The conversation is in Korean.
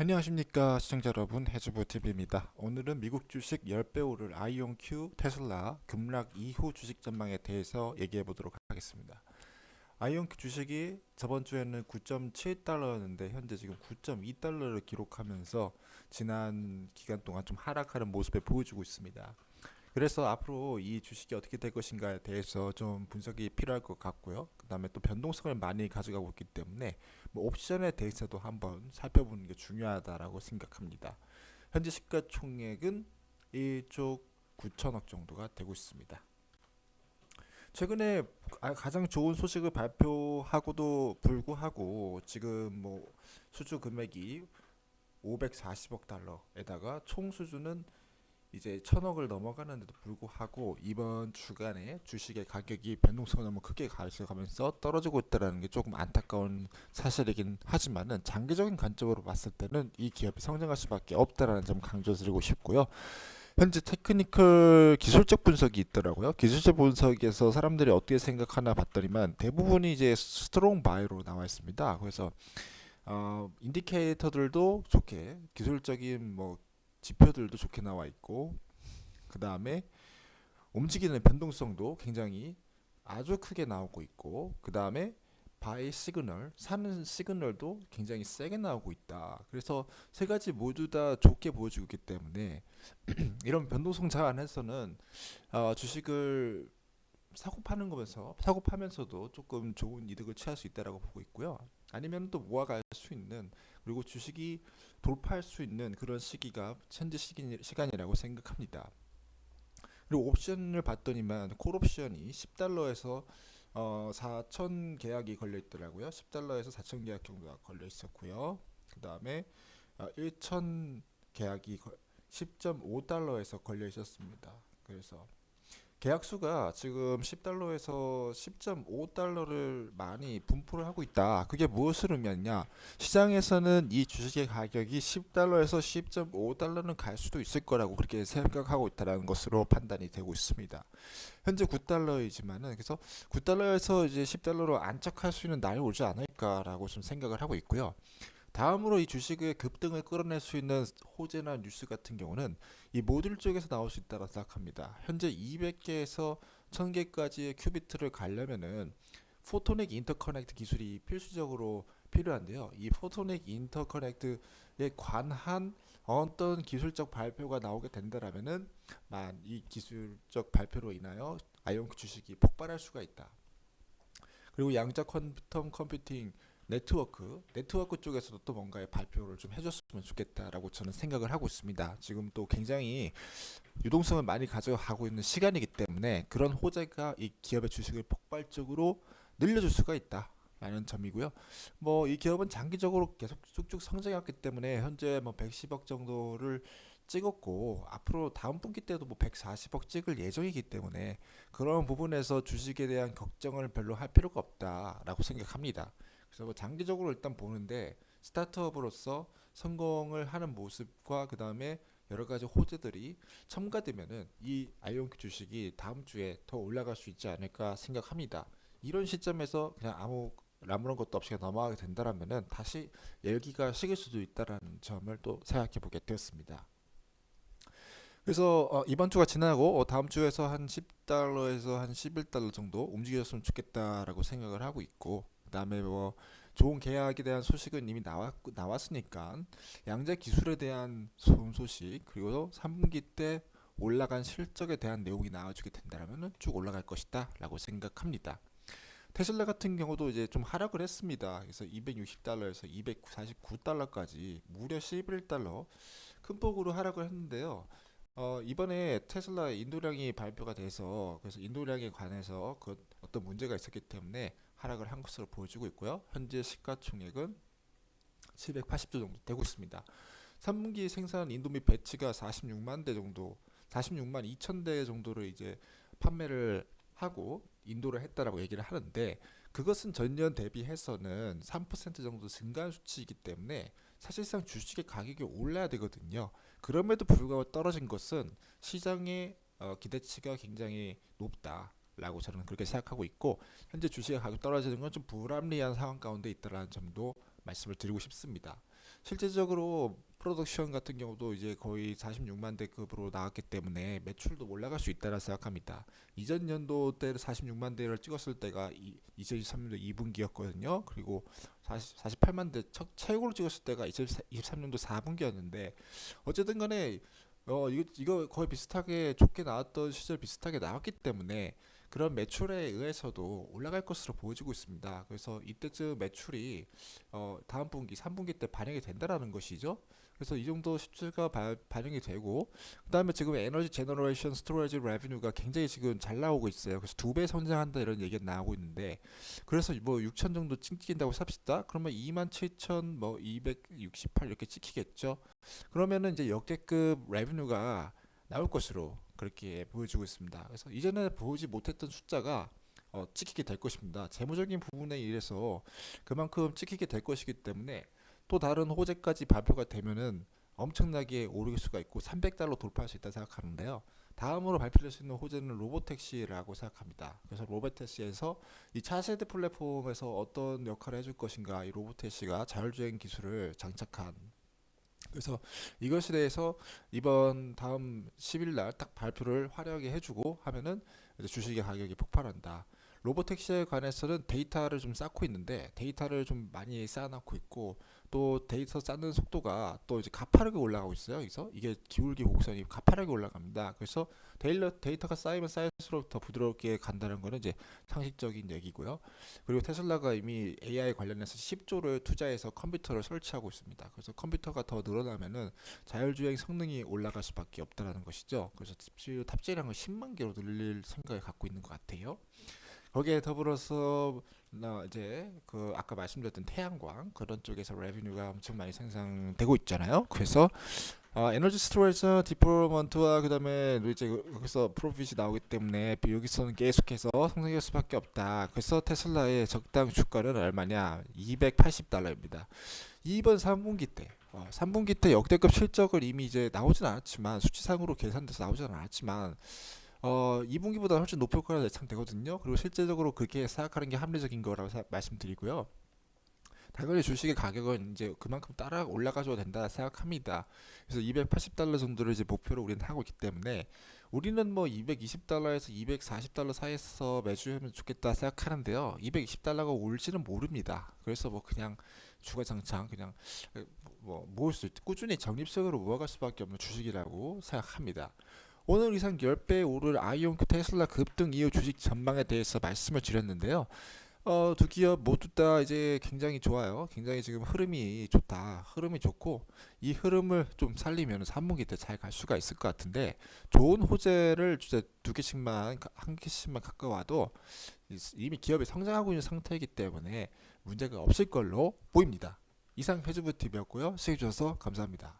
안녕하십니까 시청자 여러분 해주부 TV입니다. 오늘은 미국 주식 10배 오를 아이온큐 테슬라 급락 이후 주식 전망에 대해서 얘기해 보도록 하겠습니다. 아이온큐 주식이 저번 주에는 9.7달러였는데 현재 지금 9.2달러를 기록하면서 지난 기간 동안 좀 하락하는 모습을 보여주고 있습니다. 그래서 앞으로 이 주식이 어떻게 될 것인가에 대해서 좀 분석이 필요할 것 같고요. 그 다음에 또 변동성을 많이 가져가고 있기 때문에 뭐 옵션에 대해서도 한번 살펴보는 게 중요하다라고 생각합니다. 현재 시가총액은 이쪽 9천억 정도가 되고 있습니다. 최근에 아- 가장 좋은 소식을 발표하고도 불구하고 지금 뭐 수주 금액이 540억 달러에다가 총 수주는 이제 천억을 넘어가는데도 불구하고 이번 주간에 주식의 가격이 변동성을 너무 크게 가져가면서 떨어지고 있다는 게 조금 안타까운 사실이긴 하지만은 장기적인 관점으로 봤을 때는 이 기업이 성장할 수밖에 없다라는 점 강조드리고 싶고요. 현재 테크니컬 기술적 분석이 있더라고요. 기술적 분석에서 사람들이 어떻게 생각하나 봤더니만 대부분이 이제 스트롱 바이로 나와 있습니다. 그래서 어, 인디케이터들도 좋게 기술적인 뭐 지표들도 좋게 나와 있고 그 다음에 움직이는 변동성도 굉장히 아주 크게 나오고 있고 그 다음에 바이 시그널 사는 시그널도 굉장히 세게 나오고 있다. 그래서 세 가지 모두 다 좋게 보여주고 있기 때문에 이런 변동성 자안에서는 어, 주식을 사고 파는 거면서 사고 파면서도 조금 좋은 이득을 취할 수 있다라고 보고 있고요. 아니면 또 모아갈 수 있는 그리고 주식이 돌파할 수 있는 그런 시기가 현재 시기, 시간이라고 생각합니다. 그리고 옵션을 봤더니만 콜 옵션이 10달러에서 어, 4천 계약이 걸려 있더라고요. 10달러에서 4천 계약 정도가 걸려 있었고요. 그 다음에 어, 1천 계약이 10.5달러에서 걸려 있었습니다. 그래서 계약 수가 지금 10달러에서 10.5달러를 많이 분포를 하고 있다. 그게 무엇을 의미하냐? 시장에서는 이 주식의 가격이 10달러에서 10.5달러는 갈 수도 있을 거라고 그렇게 생각하고 있다라는 것으로 판단이 되고 있습니다. 현재 9달러이지만은 그래서 9달러에서 이제 10달러로 안착할 수 있는 날이 오지 않을까라고 좀 생각을 하고 있고요. 다음으로 이 주식의 급등을 끌어낼 수 있는 호재나 뉴스 같은 경우는 이 모듈 쪽에서 나올 수 있다고 생각합니다. 현재 200개에서 1000개까지의 큐비트를 가려면은 포토닉 인터커넥트 기술이 필수적으로 필요한데요. 이 포토닉 인터커넥트에 관한 어떤 기술적 발표가 나오게 된다라면은 만 이 기술적 발표로 인하여 아이온크 주식이 폭발할 수가 있다. 그리고 양자 퀀텀 컴퓨팅 네트워크 네트워크 쪽에서도 또 뭔가의 발표를 좀 해줬으면 좋겠다라고 저는 생각을 하고 있습니다. 지금 또 굉장히 유동성을 많이 가져가고 있는 시간이기 때문에 그런 호재가 이 기업의 주식을 폭발적으로 늘려줄 수가 있다. 라는 점이고요. 뭐 이 기업은 장기적으로 계속 쭉쭉 성장했기 때문에 현재 뭐 110억 정도를 찍었고 앞으로 다음 분기 때도 뭐 140억 찍을 예정이기 때문에 그런 부분에서 주식에 대한 걱정을 별로 할 필요가 없다라고 생각합니다. 그래서 뭐 장기적으로 일단 보는데 스타트업으로서 성공을 하는 모습과 그 다음에 여러 가지 호재들이 첨가되면은 이 아이온큐 주식이 다음 주에 더 올라갈 수 있지 않을까 생각합니다. 이런 시점에서 그냥 아무 아무런 것도 없이 넘어가게 된다라면은 다시 열기가 식을 수도 있다라는 점을 또 생각해 보게 되었습니다. 그래서 어, 이번 주가 지나고 어, 다음 주에서 한 10달러에서 한 11달러 정도 움직였으면 좋겠다라고 생각을 하고 있고 그다음에 뭐 좋은 계약에 대한 소식은 이미 나왔 나왔으니까 양자 기술에 대한 좋은 소식 그리고 3분기 때 올라간 실적에 대한 내용이 나와주게 된다면 쭉 올라갈 것이다라고 생각합니다. 테슬라 같은 경우도 이제 좀 하락을 했습니다. 그래서 260달러에서 249달러까지 무려 11달러 큰 폭으로 하락을 했는데요. 어, 이번에 테슬라 인도량이 발표가 돼서 그래서 인도량에 관해서 그 어떤 문제가 있었기 때문에 하락을 한 것으로 보여지고 있고요. 현재 시가총액은 780조 정도 되고 있습니다. 3분기 생산 인도미 배치가 46만 대 정도, 46만 2천 대 정도를 이제 판매를 하고 인도를 했다라고 얘기를 하는데 그것은 전년 대비해서는 3% 정도 증가한 수치이기 때문에 사실상 주식의 가격이 올라야 되거든요. 그럼에도 불구하고 떨어진 것은 시장의 어, 기대치가 굉장히 높다. 라고 저는 그렇게 생각하고 있고 현재 주식의 가격 떨어지는 건 좀 불합리한 상황 가운데 있다라는 점도 말씀을 드리고 싶습니다. 실제적으로 프로덕션 같은 경우도 이제 거의 46만 대급으로 나왔기 때문에 매출도 올라갈 수 있다라 생각합니다. 이전 연도 때 46만 대를 찍었을 때가 2023년도 2분기였거든요. 그리고 40, 48만 대 첫, 최고로 찍었을 때가 2023년도 4분기였는데 어쨌든 간에 어 이거 이거 거의 비슷하게 좋게 나왔던 시절 비슷하게 나왔기 때문에 그런 매출에 의해서도 올라갈 것으로 보여지고 있습니다. 그래서 이때쯤 매출이 어 다음 분기 3분기 때 반영이 된다라는 것이죠. 그래서 이 정도 수치가 바- 반영이 되고 그다음에 지금 에너지 제너레이션 스토리지 레비뉴가 굉장히 지금 잘 나오고 있어요. 그래서 두 배 성장한다 이런 얘기가 나오고 있는데 그래서 뭐 6천 정도 찍힌다고 삽시다. 그러면 2만 7천 뭐 268 이렇게 찍히겠죠. 그러면은 이제 역대급 레비뉴가 나올 것으로 그렇게 보여지고 있습니다. 그래서 이전에 보지 못했던 숫자가 어, 찍히게 될 것입니다. 재무적인 부분에 의해서 그만큼 찍히게 될 것이기 때문에 또 다른 호재까지 발표가 되면은 엄청나게 오를 수가 있고 300달러 돌파할 수 있다 생각하는데요. 다음으로 발표될 수 있는 호재는 로보택시라고 생각합니다. 그래서 로보택시에서 이 차세대 플랫폼에서 어떤 역할을 해줄 것인가 이 로보택시가 자율주행 기술을 장착한 그래서 이것에 대해서 이번 다음 10일 날 딱 발표를 화려하게 해주고 하면은 주식의 가격이 폭발한다. 로보택시에 관해서는 데이터를 좀 쌓고 있는데 데이터를 좀 많이 쌓아놓고 있고 또 데이터 쌓는 속도가 또 이제 가파르게 올라가고 있어요. 그래서 이게 기울기 곡선이 가파르게 올라갑니다. 그래서 데일러, 데이터가 쌓이면 쌓일수록 더 부드럽게 간다는 거는 이제 상식적인 얘기고요. 그리고 테슬라가 이미 AI 관련해서 10조를 투자해서 컴퓨터를 설치하고 있습니다. 그래서 컴퓨터가 더 늘어나면은 자율주행 성능이 올라갈 수밖에 없다라는 것이죠. 그래서 탑재량을 10만 개로 늘릴 생각을 갖고 있는 것 같아요. 거기에 더불어서 나 이제 그 아까 말씀드렸던 태양광 그런 쪽에서 레비뉴가 엄청 많이 생산되고 있잖아요. 그래서 아, 에너지 스토리지 디플로먼트와 그다음에 이제 여기서 프로핏이 나오기 때문에 여기서는 계속해서 상승할 수밖에 없다. 그래서 테슬라의 적당 주가는 얼마냐? 280달러입니다. 이번 3분기 때 어, 3분기 때 역대급 실적을 이미 이제 나오진 않았지만 수치상으로 계산돼서 나오진 않았지만 어, 2분기보다 훨씬 높을 거라 예상되거든요. 그리고 실제적으로 그렇게 생각하는 게 합리적인 거라고 사- 말씀드리고요. 당연히 주식의 가격은 이제 그만큼 따라 올라가줘야 된다 생각합니다. 그래서 280달러 정도를 이제 목표로 우리는 하고 있기 때문에 우리는 뭐 220달러에서 240달러 사이에서 매주 하면 좋겠다 생각하는데요. 220달러가 올지는 모릅니다. 그래서 뭐 그냥 주가장창 그냥 뭐 모을 수 있, 꾸준히 적립성으로 모아갈 수밖에 없는 주식이라고 생각합니다. 오늘 이상 10배 오를 아이온큐 테슬라 급등 이후 주식 전망에 대해서 말씀을 드렸는데요. 어, 두 기업 모두 다 이제 굉장히 좋아요. 굉장히 지금 흐름이 좋다. 흐름이 좋고 이 흐름을 좀 살리면 3분기 때 잘 갈 수가 있을 것 같은데 좋은 호재를 진짜 두 개씩만 한 개씩만 가까워도 이미 기업이 성장하고 있는 상태이기 때문에 문제가 없을 걸로 보입니다. 이상 해주부 TV였고요. 시청해 주셔서 감사합니다.